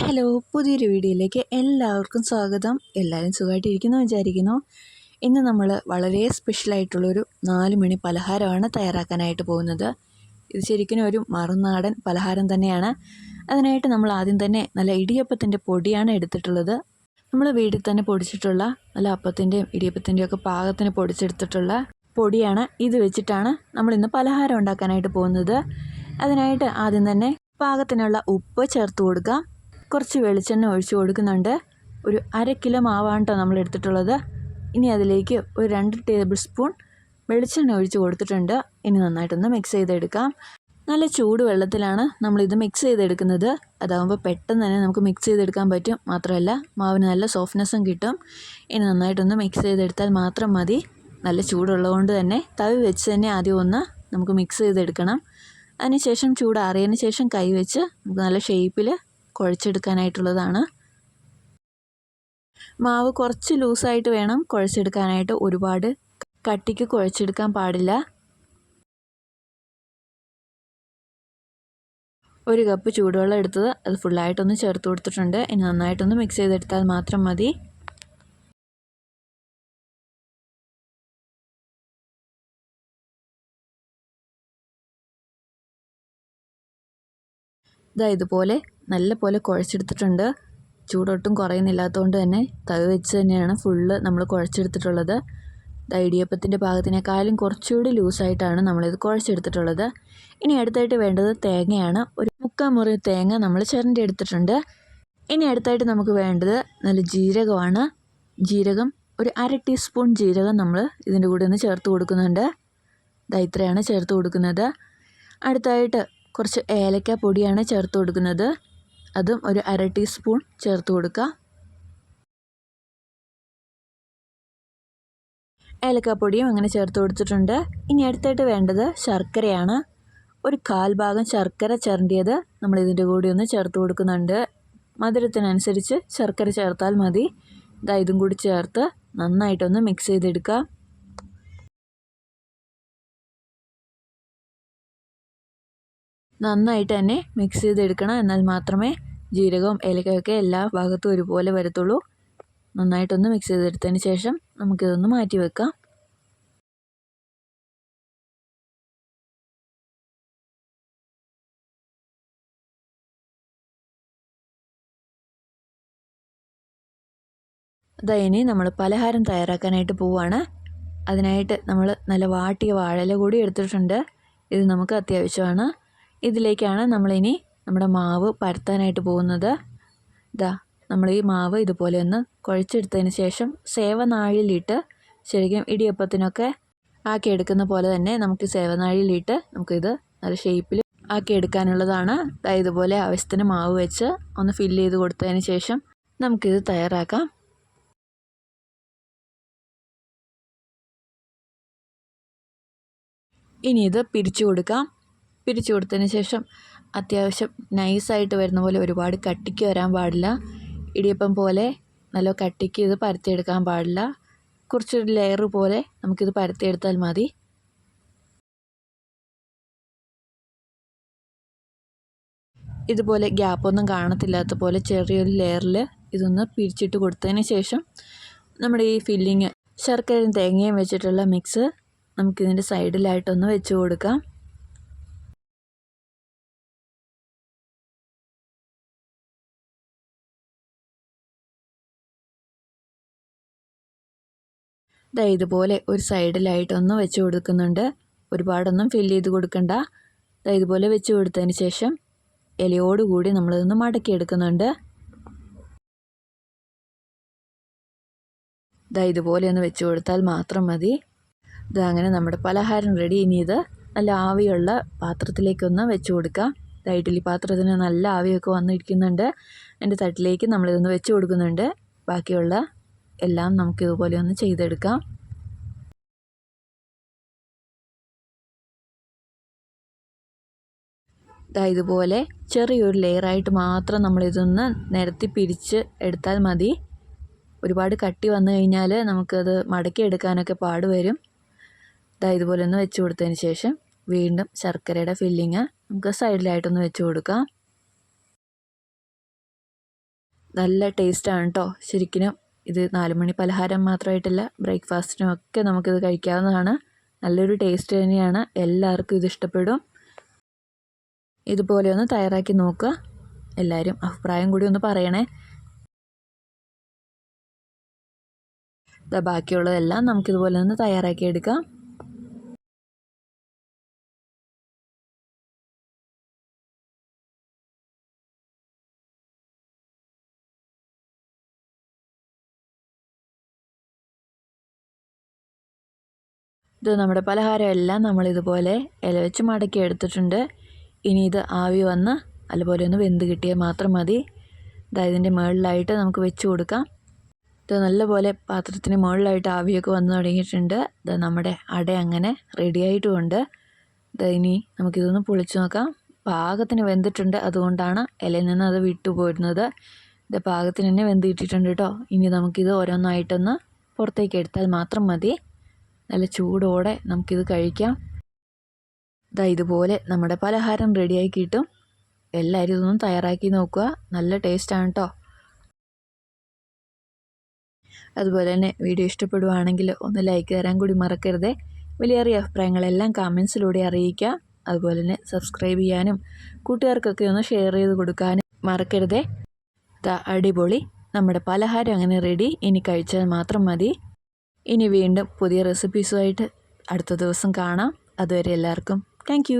Hello പുതിയൊരു വീഡിയോയിലേക്ക് എല്ലാവർക്കും സ്വാഗതം. എല്ലാവരും സുഖമായിട്ടിരിക്കുന്നു വിചാരിക്കുന്നു. ഇന്ന് നമ്മൾ വളരെ സ്പെഷ്യലായിട്ടുള്ളൊരു നാല് മണി പലഹാരമാണ് തയ്യാറാക്കാനായിട്ട് പോകുന്നത്. ഇത് ശരിക്കും ഒരു മറുനാടൻ പലഹാരം തന്നെയാണ്. അതിനായിട്ട് നമ്മൾ ആദ്യം തന്നെ നല്ല ഇടിയപ്പത്തിന്റെ പൊടിയാണ് എടുത്തിട്ടുള്ളത്. നമ്മൾ വീട്ടിൽ തന്നെ പൊടിച്ചിട്ടുള്ള നല്ല അപ്പത്തിന്റെയും ഇടിയപ്പത്തിന്റെയും ഒക്കെ പാകത്തിന് പൊടിച്ചെടുത്തിട്ടുള്ള പൊടിയാണ് ഇത് വെച്ചിട്ടാണ് നമ്മൾ ഇന്ന് പലഹാരം ഉണ്ടാക്കാനായിട്ട് പോകുന്നത്. അതിനായിട്ട് ആദ്യം തന്നെ പാകത്തിനുള്ള ഉപ്പ് ചേർത്ത് കൊടുക്കാം. കുറച്ച് വെളിച്ചെണ്ണ ഒഴിച്ച് കൊടുക്കുന്നുണ്ട്. ഒരു അര കിലോ മാവാണ് കേട്ടോ നമ്മൾ എടുത്തിട്ടുള്ളത്. ഇനി അതിലേക്ക് ഒരു രണ്ട് ടേബിൾ സ്പൂൺ വെളിച്ചെണ്ണ ഒഴിച്ച് കൊടുത്തിട്ടുണ്ട്. ഇനി നന്നായിട്ടൊന്ന് മിക്സ് ചെയ്തെടുക്കാം. നല്ല ചൂട് വെള്ളത്തിലാണ് നമ്മളിത് മിക്സ് ചെയ്തെടുക്കുന്നത്. അതാകുമ്പോൾ പെട്ടെന്ന് തന്നെ നമുക്ക് മിക്സ് ചെയ്തെടുക്കാൻ പറ്റും. മാത്രമല്ല മാവിന് നല്ല സോഫ്റ്റ്നെസ്സും കിട്ടും. ഇനി നന്നായിട്ടൊന്ന് മിക്സ് ചെയ്തെടുത്താൽ മാത്രം മതി. നല്ല ചൂടുള്ളതുകൊണ്ട് തന്നെ തവി വെച്ച് തന്നെ ആദ്യം ഒന്ന് നമുക്ക് മിക്സ് ചെയ്തെടുക്കണം. അതിനുശേഷം ചൂടാറിയതിന് ശേഷം കൈ വെച്ച് നമുക്ക് നല്ല ഷേപ്പിൽ കുഴച്ചെടുക്കാനായിട്ടുള്ളതാണ്. മാവ് കുറച്ച് ലൂസായിട്ട് വേണം കുഴച്ചെടുക്കാനായിട്ട്. ഒരുപാട് കട്ടിക്ക് കുഴച്ചെടുക്കാൻ പാടില്ല. ഒരു കപ്പ് ചൂടുവെള്ളം എടുത്തത് അത് ഫുള്ളായിട്ടൊന്ന് ചേർത്ത് കൊടുത്തിട്ടുണ്ട്. ഇനി നന്നായിട്ടൊന്ന് മിക്സ് ചെയ്തെടുത്താൽ മാത്രം മതി. ഇതാ ഇതുപോലെ നല്ല പോലെ കുഴച്ചെടുത്തിട്ടുണ്ട്. ചൂടൊട്ടും കുറയുന്നില്ലാത്തതുകൊണ്ട് തന്നെ തവി വെച്ച് തന്നെയാണ് ഫുള്ള് നമ്മൾ കുഴച്ചെടുത്തിട്ടുള്ളത്. ഇടിയപ്പത്തിന്റെ പാകത്തിനേക്കാളും കുറച്ചുകൂടി ലൂസായിട്ടാണ് നമ്മളിത് കുഴച്ചെടുത്തിട്ടുള്ളത്. ഇനി അടുത്തായിട്ട് വേണ്ടത് തേങ്ങയാണ്. ഒരു മുക്കാൽ മുറി തേങ്ങ നമ്മൾ ചിരണ്ടി എടുത്തിട്ടുണ്ട് ഇനി അടുത്തായിട്ട് നമുക്ക് വേണ്ടത് നല്ല ജീരകമാണ്. ജീരകം ഒരു അര ടീസ്പൂൺ ജീരകം നമ്മൾ ഇതിന്റെ കൂടെ ഒന്ന് ചേർത്ത് കൊടുക്കുന്നുണ്ട്. ഇത്രയാണ് ചേർത്ത് കൊടുക്കുന്നത്. അടുത്തായിട്ട് കുറച്ച് ഏലക്ക പൊടിയാണ് ചേർത്ത് കൊടുക്കുന്നത്. അതും ഒരു അര ടീസ്പൂൺ ചേർത്ത് കൊടുക്കുക. ഏലക്കാപ്പൊടിയും അങ്ങനെ ചേർത്ത് കൊടുത്തിട്ടുണ്ട്. ഇനി അടുത്തായിട്ട് വേണ്ടത് ശർക്കരയാണ്. ഒരു കാൽ ഭാഗം ശർക്കര ചിരണ്ടിയത് നമ്മൾ ഇതിന്റെ കൂടി ഒന്ന് ചേർത്ത് കൊടുക്കുന്നുണ്ട്. മധുരത്തിനനുസരിച്ച് ശർക്കര ചേർത്താൽ മതി. ഇതാ ഇതും കൂടി ചേർത്ത് നന്നായിട്ടൊന്ന് മിക്സ് ചെയ്തെടുക്കുക നന്നായിട്ട് തന്നെ മിക്സ് ചെയ്തെടുക്കണം. എന്നാൽ മാത്രമേ ജീരകവും ഏലക്കയൊക്കെ എല്ലാ ഭാഗത്തും ഒരുപോലെ വരത്തുള്ളൂ. നന്നായിട്ടൊന്ന് മിക്സ് ചെയ്തെടുത്തതിന് ശേഷം നമുക്കിതൊന്ന് മാറ്റി വെക്കാം. അതാ ഇനി നമ്മൾ പലഹാരം തയ്യാറാക്കാനായിട്ട് പോവുകയാണ് അതിനായിട്ട് നമ്മൾ നല്ല വാട്ടിയ വാഴല കൂടി എടുത്തിട്ടുണ്ട്. ഇത് നമുക്ക് അത്യാവശ്യമാണ്. ഇതിലേക്കാണ് നമ്മളിനി നമ്മുടെ മാവ് പരത്താനായിട്ട് പോകുന്നത്. ഇതാ നമ്മൾ ഈ മാവ് ഇതുപോലെ ഒന്ന് കുഴച്ചെടുത്തതിന് ശേഷം സേവനാഴിയിലിട്ട് ശരിക്കും ഇടിയപ്പത്തിനൊക്കെ ആക്കിയെടുക്കുന്ന പോലെ തന്നെ നമുക്ക് സേവനാഴിയിലിട്ട് നമുക്കിത് നല്ല ഷേപ്പിൽ ആക്കിയെടുക്കാനുള്ളതാണ്. ഇതുപോലെ ആവശ്യത്തിന് മാവ് വെച്ച് ഒന്ന് ഫില്ല് ചെയ്ത് കൊടുത്തതിന് ശേഷം നമുക്കിത് തയ്യാറാക്കാം. ഇനി ഇത് പിരിച്ചു കൊടുക്കാം. പിരിച്ചു കൊടുത്തതിന് ശേഷം അത്യാവശ്യം നൈസായിട്ട് വരുന്ന പോലെ ഒരുപാട് കട്ടിക്ക് വരാൻ പാടില്ല. ഇടിയപ്പം പോലെ നല്ല കട്ടിക്ക് ഇത് പരത്തിയെടുക്കാൻ പാടില്ല. കുറച്ചൊരു ലെയർ പോലെ നമുക്കിത് പരത്തിയെടുത്താൽ മതി. ഇതുപോലെ ഗ്യാപ്പൊന്നും കാണത്തില്ലാത്ത പോലെ ചെറിയൊരു ലെയറിൽ ഇതൊന്ന് പിരിച്ചിട്ട് കൊടുത്തതിന് ശേഷം നമ്മുടെ ഈ ഫില്ലിങ് ശർക്കരയും തേങ്ങയും വെച്ചിട്ടുള്ള മിക്സ് നമുക്കിതിന്റെ സൈഡിലായിട്ടൊന്ന് വെച്ച് കൊടുക്കാം. ദാ ഇതുപോലെ ഒരു സൈഡിലായിട്ടൊന്ന് വെച്ച് കൊടുക്കുന്നുണ്ട്. ഒരുപാടൊന്നും ഫില്ല് ചെയ്ത് കൊടുക്കണ്ട. ദാ ഇതുപോലെ വെച്ച് കൊടുത്തതിന് ശേഷം ഇലയോടുകൂടി നമ്മളിതൊന്ന് മടക്കിയെടുക്കുന്നുണ്ട് ഇതാ ഇതുപോലെ ഒന്ന് വെച്ച് കൊടുത്താൽ മാത്രം മതി. ഇത് അങ്ങനെ നമ്മുടെ പലഹാരം റെഡി ഇനി ഇത് നല്ല ആവിയുള്ള പാത്രത്തിലേക്കൊന്ന് വെച്ച് കൊടുക്കാം. ഇഡ്ഡലി പാത്രത്തിന് നല്ല ആവിയൊക്കെ വന്നിരിക്കുന്നുണ്ട്. എന്റെ തട്ടിലേക്ക് നമ്മളിതൊന്ന് വെച്ച് കൊടുക്കുന്നുണ്ട്. ബാക്കിയുള്ള എല്ലാം നമുക്ക് ഇതുപോലെ ഒന്ന് ചെയ്തെടുക്കാം. ഇതുപോലെ ചെറിയൊരു ലെയറായിട്ട് മാത്രം നമ്മളിതൊന്ന് നിരത്തി പിരിച്ച് എടുത്താൽ മതി. ഒരുപാട് കട്ടി വന്നു കഴിഞ്ഞാൽ നമുക്കത് മടക്കി എടുക്കാനൊക്കെ പാട് വരും. ഇതാ ഇതുപോലെ ഒന്ന് വെച്ച് കൊടുത്തതിന് ശേഷം വീണ്ടും ശർക്കരയുടെ ഫില്ലിങ് നമുക്ക് സൈഡിലായിട്ടൊന്ന് വെച്ച് കൊടുക്കാം. നല്ല ടേസ്റ്റാണ് കേട്ടോ. ശരിക്കും ഇത് നാലുമണി പലഹാരം മാത്രമായിട്ടല്ല ബ്രേക്ക്ഫാസ്റ്റിനും ഒക്കെ നമുക്കിത് കഴിക്കാവുന്നതാണ്. നല്ലൊരു ടേസ്റ്റ് തന്നെയാണ്. എല്ലാവർക്കും ഇത് ഇഷ്ടപ്പെടും. ഇതുപോലെ ഒന്ന് തയ്യാറാക്കി നോക്കുക. എല്ലാവരും അഭിപ്രായം കൂടി ഒന്ന് പറയണേ. ബാക്കിയുള്ളതെല്ലാം നമുക്കിതുപോലെ ഒന്ന് തയ്യാറാക്കി ഇത് നമ്മുടെ പലഹാരം എല്ലാം നമ്മൾ ഇതുപോലെ ഇല വെച്ച് മടക്കി എടുത്തിട്ടുണ്ട്. ഇനി ഇത് ആവി വന്ന് അതുപോലെ ഒന്ന് വെന്ത് കിട്ടിയാൽ മാത്രം മതി. അതായത് ഇതിന്റെ മുകളിലായിട്ട് നമുക്ക് വെച്ച് കൊടുക്കാം. ഇത് നല്ലപോലെ പാത്രത്തിന് മുകളിലായിട്ട് ആവിയൊക്കെ വന്ന് തുടങ്ങിയിട്ടുണ്ട്. ഇത് നമ്മുടെ അട അങ്ങനെ റെഡി ആയിട്ടുമുണ്ട് ഇത് ഇനി നമുക്കിതൊന്ന് പൊളിച്ച് നോക്കാം. പാകത്തിന് വെന്തിട്ടുണ്ട്. അതുകൊണ്ടാണ് ഇലയിൽ നിന്ന് അത് വിട്ടു പോരുന്നത്. ഇത് പാകത്തിന് തന്നെ വെന്ത് കിട്ടിയിട്ടുണ്ട് കേട്ടോ. ഇനി നമുക്കിത് ഓരോന്നായിട്ടൊന്ന് പുറത്തേക്ക് എടുത്താൽ മാത്രം മതി. നല്ല ചൂടോടെ നമുക്കിത് കഴിക്കാം. ഇതാ ഇതുപോലെ നമ്മുടെ പലഹാരം റെഡിയായി കിട്ടും. എല്ലാവരും ഇതൊന്നും തയ്യാറാക്കി നോക്കുക. നല്ല ടേസ്റ്റാണ് കേട്ടോ അതുപോലെ തന്നെ വീഡിയോ ഇഷ്ടപ്പെടുവാണെങ്കിൽ ഒന്ന് ലൈക്ക് തരാൻ കൂടി മറക്കരുതേ. വലിയേറിയ അഭിപ്രായങ്ങളെല്ലാം കമൻസിലൂടെ അറിയിക്കുക അതുപോലെ തന്നെ സബ്സ്ക്രൈബ് ചെയ്യാനും കൂട്ടുകാർക്കൊക്കെ ഒന്ന് ഷെയർ ചെയ്ത് കൊടുക്കാനും മറക്കരുതേ. അടിപൊളി. നമ്മുടെ പലഹാരം അങ്ങനെ റെഡി. ഇനി കഴിച്ചാൽ മാത്രം മതി. ഇനി വീണ്ടും പുതിയ റെസിപ്പീസുമായിട്ട് അടുത്ത ദിവസം കാണാം. അതുവരെ എല്ലാവർക്കും താങ്ക്